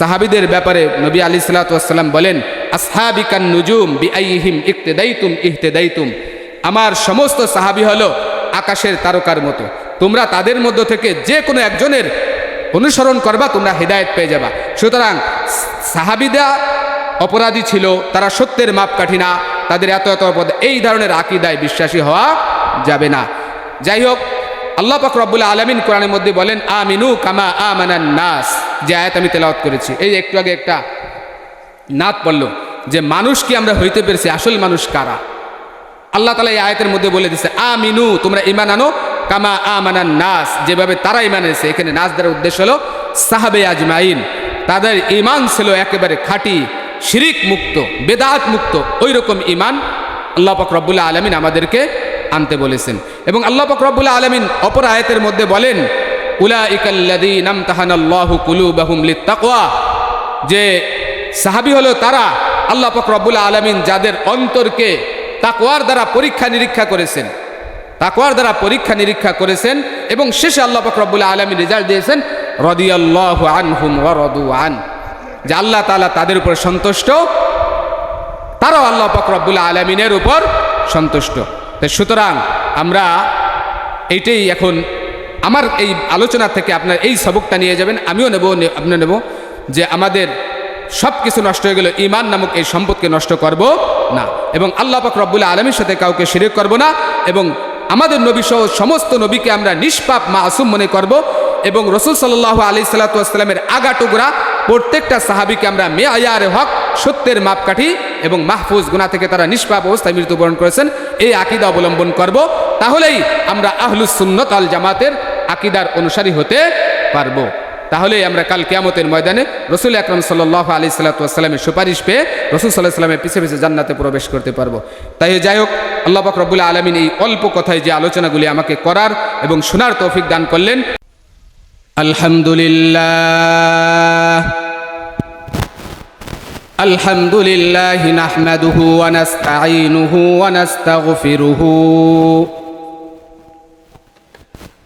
সাহাবিদের ব্যাপারে নবী আলী সাল্লাতাম বলেন, আসহাবিকান নুজুম বি আইহিম ইকতেদাইতুম ইহতেদাইতুম। আমার সমস্ত সাহাবি হলো আকাশের তারকার মতো। তোমরা তাদের মধ্য থেকে যে কোনো একজনের অনুসরণ করবা, তোমরা হেদায়েত পেয়ে যাবা। সুতরাং সাহাবিদা অপরাধী ছিল, তারা সত্যের মাপকাঠি না, তাদের এত এত অপরাধ, এই ধরনের আকিদায় বিশ্বাসী হওয়া যাবে না। যাই হোক, আল্লাহ পাক রব্বুল আলমিন কোরআনের মধ্যে বলেন, আমিনু কামা আমানান নাস। যে আয়াত আমি তেলাওয়াত করেছি। এই একটু আগে একটা নাত পড়ল যে, মানুষ কি আমরা হইতে পেরেছি? আসল মানুষ কারা? আল্লাহ তালা এই আয়াতের মধ্যে বলে দিছে আ মিনু তোমরা ইমান আনো, কামা আ মানান নাস। যেভাবে তারা ইমান এনেছে, এখানে নাচ দ্বারা উদ্দেশ্য হলো সাহাবে আজমাইন। তাদের ইমান ছিল একেবারে খাঁটি, শিরিক মুক্ত, বেদাত মুক্ত ওই রকম ইমান আল্লাহ পাক রব্বুল্লাহ আলমিন আমাদেরকে আনতে বলেছেন। এবং আল্লাহ পাক রব্বুল্লাহ আলমিন অপর আয়াতের মধ্যে বলেন যে সাহাবি হলো তারা আল্লাহ পাক রব্বুল্লাহ আলমিন যাদের অন্তরকে তাকওয়ার দ্বারা পরীক্ষা নিরীক্ষা করেছেন। তাকওয়ার দ্বারা পরীক্ষা নিরীক্ষা করেছেন এবং শেষে আল্লাহ পাক রব্বুল্লাহ আলমিন রেজাল্ট দিয়েছেন, রদিয়াল্লাহু আনহুম আন। যে আল্লাহ তালা তাদের উপর সন্তুষ্ট, তারাও আল্লাহ পাক রব্বুল্লাহ আলমিনের উপর সন্তুষ্ট। সুতরাং আমরা এইটাই এখন আমার এই আলোচনা থেকে আপনার এই সবকটা নিয়ে যাবেন, আমিও নেব, নে- আপনিও নেব যে আমাদের সব কিছু নষ্ট হয়ে গেল ইমান নামক এই সম্পদকে নষ্ট করব না এবং আল্লাহ পাক রব্বুল আলমীর সাথে কাউকে শিরিক করব না এবং আমাদের নবী সহ সমস্ত নবীকে আমরা নিষ্পাপ, মাসুম মনে করব এবং রসুল সাল্লাহ আলি সাল্লাতামের আগা টুকরা প্রত্যেকটা সাহাবিকে আমরা মে আয়ারে হক, সত্যের মাপকাঠি এবং মাহফুজ গুণা থেকে তারা নিষ্পাপ অবস্থায় মৃত্যুবরণ করেছেন, এই আকিদা অবলম্বন করব। তাহলেই আমরা আহলুস সুন্নত আল জামাতের আকিদার অনুসারী হতে পারবো তাহলে আমরা কাল কেয়ামতের ময়দানে রসুল আকরম সাল্লাহ আলি সাল্লাতামের সুপারিশ পেয়ে রসুল সাল্লাহ সাল্লামের পিছিয়ে পিছিয়ে জান্নাতে প্রবেশ করতে পারবো তাই যাই হোক আল্লাহ পাক রব্বুল আলমিন এই অল্প কথায় যে আলোচনাগুলি আমাকে করার এবং শোনার তৌফিক দান করলেন আলহামদুলিল্লাহ الحمد لله نحمده ونستعينه ونستغفره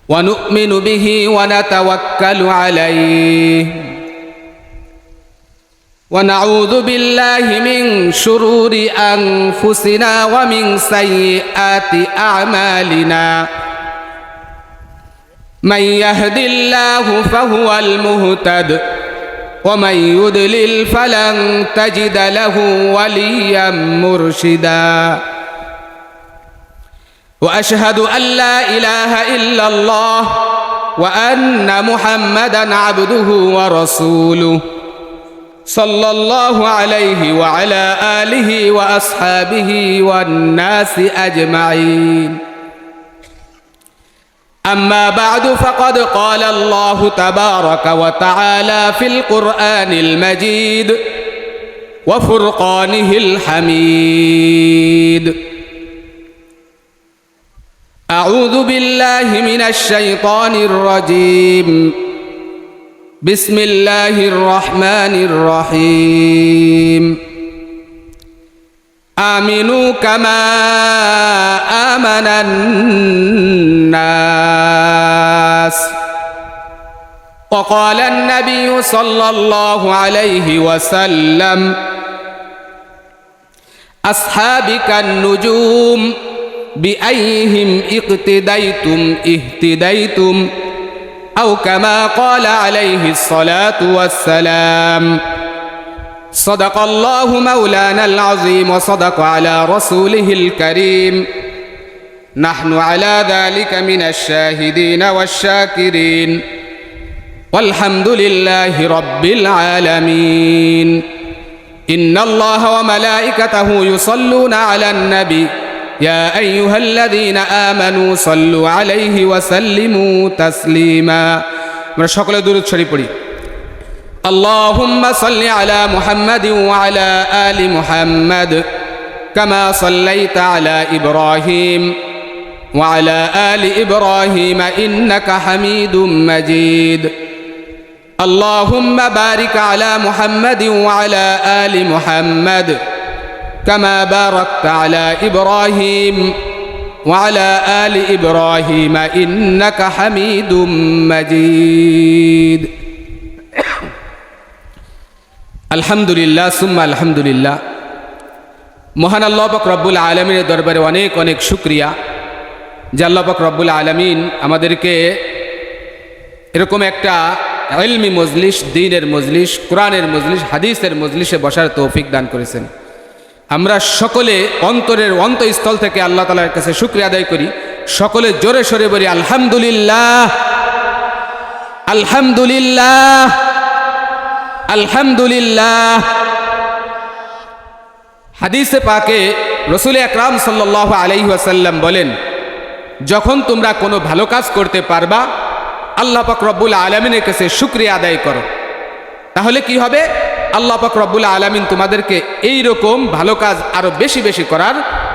ونؤمن به ونتوكل عليه. ونعوذ بالله من شرور أنفسنا ومن سيئات أعمالنا. من يهد الله فهو المهتد ومن يدلل فلن تجد له وليا مرشدا. وأشهد أن لا إله إلا الله وأن محمدا عبده ورسوله صلى الله عليه وعلى آله وأصحابه والناس أجمعين. أما بعد فقد قال الله تبارك وتعالى في القرآن المجيد وفرقانه الحميد. أعوذ بالله من الشيطان الرجيم. بسم الله الرحمن الرحيم. آمنوا كما آمن الناس. وقال النبي صلى الله عليه وسلم أصحابك النجوم بأيهم اقتديتم اهتديتم أو كما قال عليه الصلاة والسلام. صدق الله مولانا العظيم وصدق على رسوله الكريم. نحن على ذلك من الشاهدين والشاكرين. والحمد لله رب العالمين. إن الله وملائكته يصلون على النبي يا ايها الذين امنوا صلوا عليه وسلموا تسليما من সকলে দরুদ শরীফ পড়ি اللهم صل على محمد وعلى ال محمد كما صليت على ابراهيم وعلى ال ابراهيم انك حميد مجيد اللهم بارك على محمد وعلى ال محمد كما باركت على ابراهيم وعلى ال ابراهيم انك حميد مجيد আলহামদুলিল্লাহ সুম্মা আলহামদুলিল্লাহ মহান আল্লাহ পাক রব্বুল আলমিনের দরবারে অনেক অনেক শুক্রিয়া যে আল্লাহ পাক রব্বুল আলমিন আমাদেরকে এরকম একটা এলমি মজলিস দিনের মজলিস কোরআনের মজলিস হাদিসের মজলিসে বসার তৌফিক দান করেছেন আমরা সকলে অন্তরের অন্তঃস্থল থেকে আল্লাহ তালার কাছে শুক্রিয়া আদায় করি। সকলে জোরে সরে বলি, আলহামদুলিল্লাহ আলহামদুলিল্লাহ আলহামদুলিল্লাহ। হাদিসে পাকে রসুল আকরাম সাল্লাহ আলাইহি আসাল্লাম বলেন, যখন তোমরা কোনো ভালো কাজ করতে পারবা, আল্লাহ পাক রব্বুল আলমিনের কাছে শুক্রিয়া আদায় করো। তাহলে কি হবে? আল্লাহ পাক রব্বুল আলমিন তোমাদেরকে এই রকম ভালো কাজ আরও বেশি বেশি করার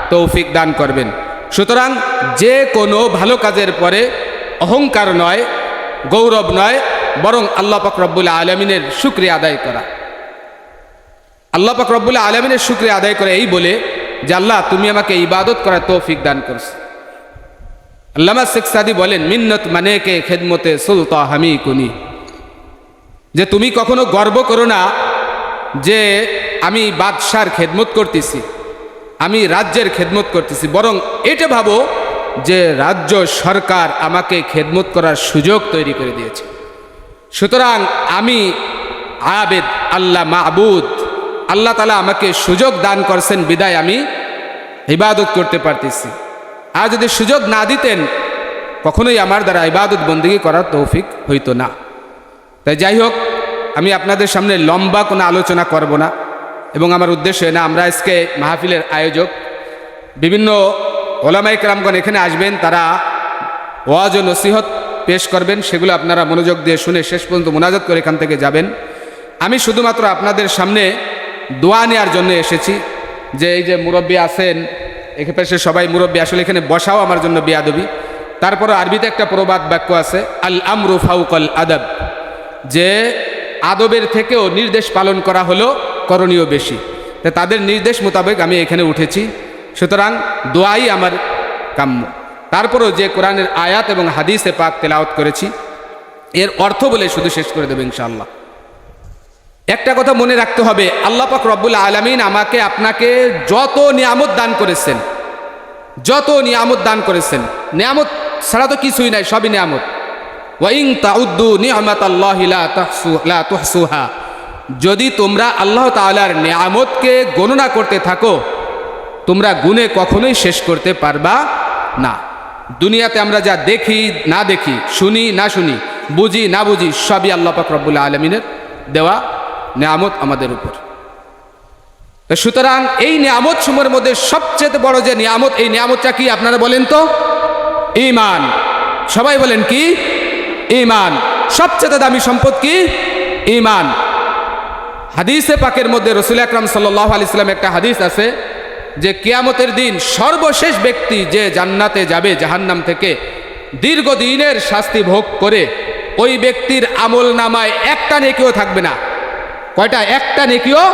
তৌফিক দান করবেন। সুতরাং যে কোনো ভালো কাজের পরে অহংকার নয়, গৌরব নয়, বরং আল্লাহ পাক রব্বুল আলমিনের শুক্রিয়া আদায় করা। আল্লাহ পাক রব্বুল আলমিনের শুক্রিয়া আদায় করে এই বলে যে, আল্লাহ, তুমি আমাকে ইবাদত করার তৌফিক দান করছ। আল্লামা শেখ সাদি বলেন, মিন্নত মানে কে? খেদমতে সুলতা হামি কুনি। যে, তুমি কখনো গর্ব করো না যে আমি বাদশার খেদমত করতেছি, আমি রাজ্যের খেদমত করতেছি, বরং এটা ভাবো যে রাজ্য সরকার আমাকে খেদমত করার সুযোগ তৈরি করে দিয়েছে। সুতরাং আমি আবেদ, আল্লাহ মাহবুদ আল্লাহ তালা আমাকে সুযোগ দান করছেন, বিদায় আমি ইবাদত করতে পারতেছি। আর যদি সুযোগ না দিতেন, কখনোই আমার দ্বারা ইবাদত বন্দিগি করার তৌফিক হইতো না। তাই যাই হোক আমি আপনাদের সামনে লম্বা কোনো আলোচনা করব না। এবং আমার উদ্দেশ্য না, আমরা আজকে মাহফিলের আয়োজক বিভিন্ন ওলামাইক রামগণ এখানে আসবেন, তারা ওয়াজ ও নসিহত পেশ করবেন, সেগুলো আপনারা মনোযোগ দিয়ে শুনে শেষ পর্যন্ত মোনাজাত করে এখান থেকে যাবেন। আমি শুধুমাত্র আপনাদের সামনে দোয়া নেওয়ার জন্য এসেছি, যে এই যে মুরব্বী আছেন সে সবাই মুরব্বী, আসলে এখানে বসাও আমার জন্য বিয়াদবি। তারপরে আরবিতে একটা প্রবাদ বাক্য আছে আল আমরু ফাউকল আদব, যে আদবের থেকেও নির্দেশ পালন করা হলো করণীয় বেশি। তা তাদের নির্দেশ মোতাবেক আমি এখানে উঠেছি। সুতরাং দোয়াই আমার কাম্য। তারপরও যে কোরআনের আয়াত এবং হাদিসে পাক তেলাওত করেছি, এর অর্থ বলে শুধু শেষ করে দেবে ইনশাআল্লাহ। একটা কথা মনে রাখতে হবে, আল্লাহ পাক রব্বুল আলমিন আমাকে আপনাকে যত নিয়ামত দান করেছেন, যত নিয়ামত দান করেছেন, নিয়ামত ছাড়া তো কিছুই নাই, সবই নিয়ামত। তাউদ্দু যদি তোমরা আল্লাহ তাআলার নিয়ামতকে গণনা করতে থাকো, তোমরা গুণে কখনোই শেষ করতে পারবা না। দুনিয়াতে আমরা যা দেখি, না দেখি, শুনি, না শুনি, বুঝি, না বুঝি, সবই আল্লাহ পাক রব্বুল আলমিনের দেওয়া নিয়ামত আমাদের উপর। সুতরাং এই নিয়ামত সময়ের মধ্যে সবচেয়ে বড় যে নিয়ামত, এই নিয়ামতটা কি আপনারা বলেন তো? ইমান সবাই বলেন কি? ইমান সবচেয়ে দামি সম্পদ কি? ইমান হাদিসে পাকের মধ্যে রসুল আকরাম সাল্লাহ আলি ইসলাম একটা হাদিস আছে যে কেয়ামতের দিন সর্বশেষ ব্যক্তি যে জান্নাতে যাবে জাহান্নাম থেকে দীর্ঘদিনের শাস্তি ভোগ করে ওই ব্যক্তির আমল নামায় একটা নেকিও থাকবে না। কয়টা? একটা নেকিও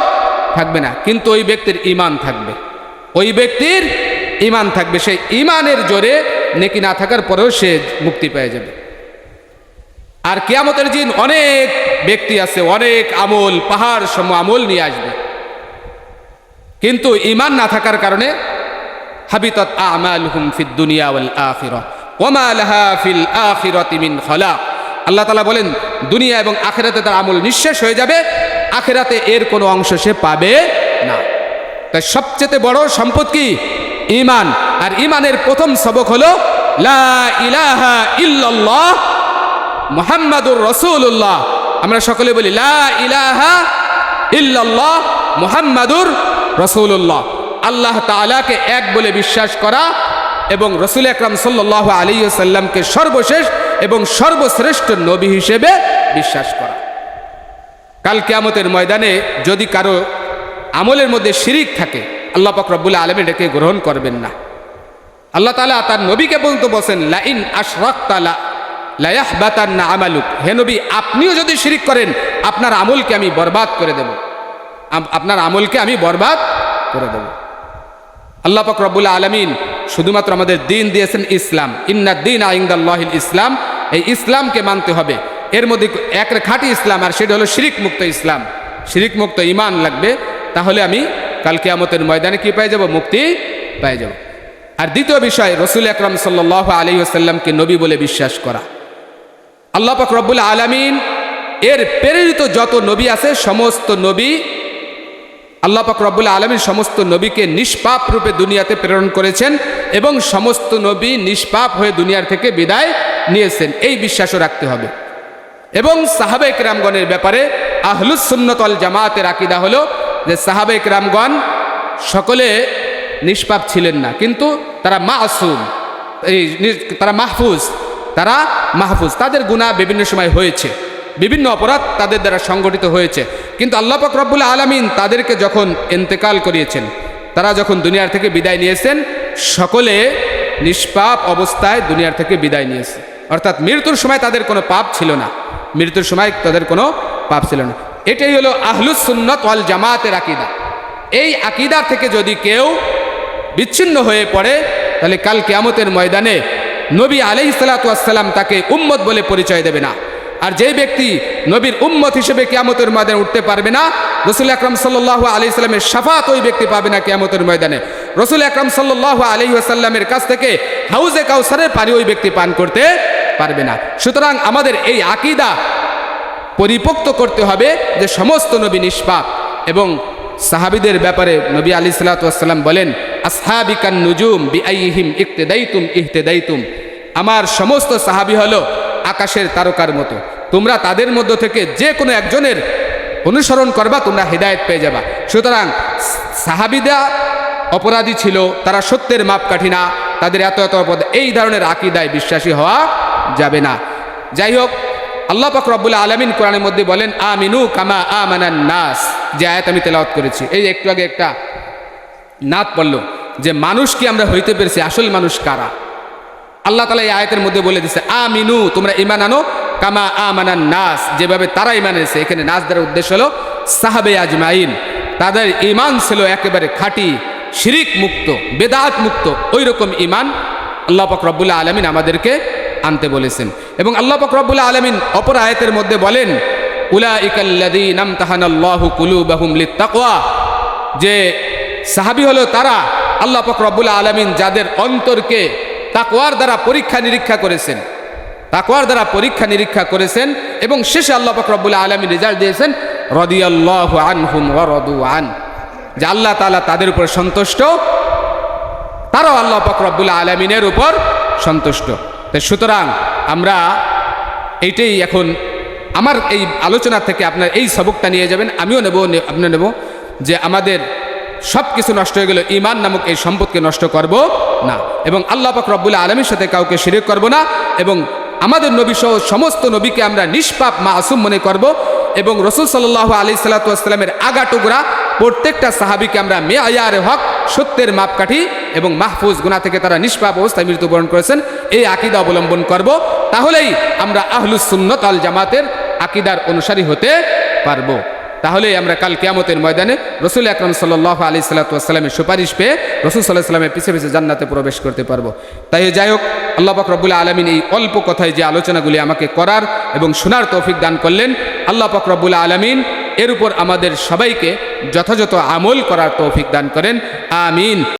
থাকবে না। কিন্তু ওই ব্যক্তির ইমান থাকবে। ওই ব্যক্তির ইমান থাকবে। সেই ইমানের জোরে নেকি না থাকার পরেও সে মুক্তি পেয়ে যাবে। আর কেয়ামতের দিন অনেক ব্যক্তি আছে, অনেক আমল, পাহাড় সম আমল নিয়ে আসবে। কিন্তু ইমান না থাকার কারণে হাবিতত আমালহুম ফিদ দুনিয়া ওয়াল আখিরা। ওমা লাহা ফিল আখিরাতি মিন খলাক। আল্লাহ তালা বলেন, দুনিয়া এবং আখেরাতে তার আমল নিঃশেষ হয়ে যাবে, আখেরাতে এর কোনো অংশ সে পাবে না। তাই সবচেয়ে বড় সম্পদ কি? ইমান আর ইমানের প্রথম সবক হলো, লা ইলাহা ইল্লাল্লাহ মুহাম্মাদুর রসুল্লাহ আমরা সকলে বলি ইলাহা ইল্লাল্লাহ মুহাম্মাদুর রসুল্লাহ আল্লাহ তাআলাকে এক বলে বিশ্বাস করা এবং রসুল আকরাম সাল্লাহ আলী সাল্লামকে সর্বশেষ এবং সর্বশ্রেষ্ঠ নবী হিসেবে বিশ্বাস করা। কাল কেয়ামতের ময়দানে যদি কারও আমলের মধ্যে শিরিক থাকে, আল্লাহ পাক রব্বুল আলমী এটাকে গ্রহণ করবেন না। আল্লাহ তালা তার নবীকে বলতে বসেন লাইন আশরাক তালা লায়াহ বাতান্না আমালুক। হে নবী, আপনিও যদি শিরিক করেন, আপনার আমলকে আমি বরবাদ করে দেব। আপনার আমলকে আমি বরবাদ করে দেব। আল্লাহ পাক রব্বুল আলমিন শুধুমাত্র আমাদের দিন দিয়েছেন ইসলাম। ইন্না দিন আইন্দাল্লাহিল ইসলাম। এই ইসলামকে মানতে হবে। এর মধ্যে এক খাঁটি ইসলাম, আর সেটা হলো শিরিক মুক্ত ইসলাম। শিরিক মুক্ত ইমান লাগবে। তাহলে আমি কাল কেয়ামতের ময়দানে কি পেয়ে যাব? মুক্তি পেয়ে যাব। আর দ্বিতীয় বিষয়, রসুল আকরম সাল্লাহ আলী আসাল্লামকে নবী বলে বিশ্বাস করা। আল্লাহ পাক রব্বুল আলমিন এর প্রেরিত যত নবী আছে, সমস্ত নবী আল্লাহ পাক রব্বুল আলমীর সমস্ত নবীকে নিষ্পাপ রূপে দুনিয়াতে প্রেরণ করেছেন এবং সমস্ত নবী নিষ্পাপ হয়ে দুনিয়ার থেকে বিদায় নিয়েছেন। এই বিশ্বাসও রাখতে হবে। এবং সাহাবে রামগণের ব্যাপারে আহলুস সুন্নতল জামাতের আকিদা হলো যে সাহাবে রামগণ সকলে নিষ্পাপ ছিলেন না, কিন্তু তারা মাসুম, এই তারা মাহফুজ। তারা মাহফুজ, তাদের গুণা বিভিন্ন সময় হয়েছে। বিভিন্ন অপরাধ তাদের দ্বারা সংগঠিত হয়েছে। কিন্তু আল্লাহ পাক রব্বুল আলমিন তাদেরকে যখন এন্তেকাল করিয়েছেন, তারা যখন দুনিয়ার থেকে বিদায় নিয়েছেন, সকলে নিষ্পাপ অবস্থায় দুনিয়ার থেকে বিদায় নিয়েছে। অর্থাৎ মৃত্যুর সময় তাদের কোনো পাপ ছিল না। মৃত্যুর সময় তাদের কোনো পাপ ছিল না। এটাই হলো আহলুস সুন্নত ওয়াল জামাতের আকিদা। এই আকিদা থেকে যদি কেউ বিচ্ছিন্ন হয়ে পড়ে, তাহলে কাল কেয়ামতের ময়দানে নবী আলাই সালাতাম তাকে উম্মত বলে পরিচয় দেবে না। আর যে ব্যক্তি নবীর উম্মত হিসেবে কেয়ামতের ময়দানে উঠতে পারবে না, রসুল আকরম সাল্লাহ আলি সাল্লামের সাফাত ওই ব্যক্তি পাবে না কেয়ামতের ময়দানে। রসুল আকরম সাল্লাহ আলি আসাল্লামের কাছ থেকে হাউজে কাউসারের পানি ওই ব্যক্তি পান করতে পারবে না। সুতরাং আমাদের এই আকিদা পরিপোক্ত করতে হবে যে সমস্ত নবী নিষ্পাপ এবং সাহাবিদের ব্যাপারে নবী আলী সাল্লাতাম বলেন আসহাবিকান নুজুম বিআইহিম ইকতেদাইতুম ইহতেদাইতুম। আমার সমস্ত সাহাবি হলো আকাশের তারকার মতো। তোমরা তাদের মধ্য থেকে যে কোনো একজনের অনুসরণ করবা, তোমরা হেদায়েত পেয়ে যাবা। সুতরাং সাহাবিদা অপরাধী ছিল, তারা সত্যের মাপকাঠি না, তাদের এত এত অপরাধ, এই ধরনের আকিদায় বিশ্বাসী হওয়া যাবে না। যাই হোক আল্লাহ পাক রব্বুল আলমিন কোরআনের মধ্যে বলেন, আমিনু কামা আমানান নাস। যে আয়াত আমি তেলাওয়াত করেছি। এই একটু আগে একটা নাত পড়ল যে, মানুষ কি আমরা হইতে পেরেছি? আসল মানুষ কারা? আল্লাহ তালা এই আয়াতের মধ্যে বলে দিচ্ছে আমিনু, তোমরা ইমান আনো, কামা আমানান নাস। যেভাবে তারা ইমান এনেছে, এখানে নাচ দেওয়ার উদ্দেশ্য হলো সাহাবে আজমাইন। তাদের ইমান ছিল একেবারে খাঁটি, শিরিক মুক্ত, বেদাত মুক্ত ওই রকম ইমান আল্লাহ রব্বুল্লাহ আলমিন আমাদেরকে আনতে বলেছেন। এবং আল্লাহ রব্বুল্লাহ আলমিন অপর আয়াতের মধ্যে বলেন উলা ইকাল্লাদি নাম তাহানাল্লাহু কুলু বাহুম লিত্তাকওয়া। যে সাহাবি হলো তারা আল্লাহ পাক রব্বুল আলমিন যাদের অন্তরকে তাকওয়ার দ্বারা পরীক্ষা নিরীক্ষা করেছেন। তাকওয়ার দ্বারা পরীক্ষা নিরীক্ষা করেছেন এবং শেষে আল্লাহ পাক রব্বুল আলমিন রেজাল্ট দিয়েছেন, রদিয়াল্লাহ যে আল্লাহ তাআলা তাদের উপর সন্তুষ্ট, তারাও আল্লাহ পাক রব্বুল আলমিনের উপর সন্তুষ্ট। তাই সুতরাং আমরা এইটাই এখন আমার এই আলোচনা থেকে আপনার এই সবকটা নিয়ে যাবেন, আমিও নেব আপনিও নেব যে আমাদের সব কিছু নষ্ট হয়ে গেল ইমান নামক এই সম্পদকে নষ্ট করব না। এবং আল্লাহ পাক রব্বুল আলমীর সাথে কাউকে শিরিক করব না। এবং আমাদের নবী সহ সমস্ত নবীকে আমরা নিষ্পাপ, মাসুম মনে করব। এবং রসুল সাল্লাহ আলি সাল্লাতামের আগা টুকরা প্রত্যেকটা সাহাবিকে আমরা মে আয়ারে হক, সত্যের মাপকাঠি এবং মাহফুজ গুণা থেকে তারা নিষ্পাপ অবস্থায় মৃত্যুবরণ করেছেন, এই আকিদা অবলম্বন করব। তাহলেই আমরা আহলুস সুন্নত আল জামাতের আকিদার অনুসারী হতে পারব। তাহলেই আমরা কাল কেয়ামতের ময়দানে রসুল আকরম সাল্লাহ আলি সাল্লাতামের সুপারিশ পেয়ে রসুল সাল্লাহ সাল্লামের পিছে পিছিয়ে জান্নাতে প্রবেশ করতে পারব। তাই যাই হোক, আল্লাহ রব্বুল আলমিন এই অল্প কথায় যে আলোচনাগুলি আমাকে করার এবং শোনার তৌফিক দান করলেন, আল্লাহ রব্বুল আলমিন এর উপর আমাদের সবাইকে যথাযথ আমল করার তৌফিক দান করেন। আমিন।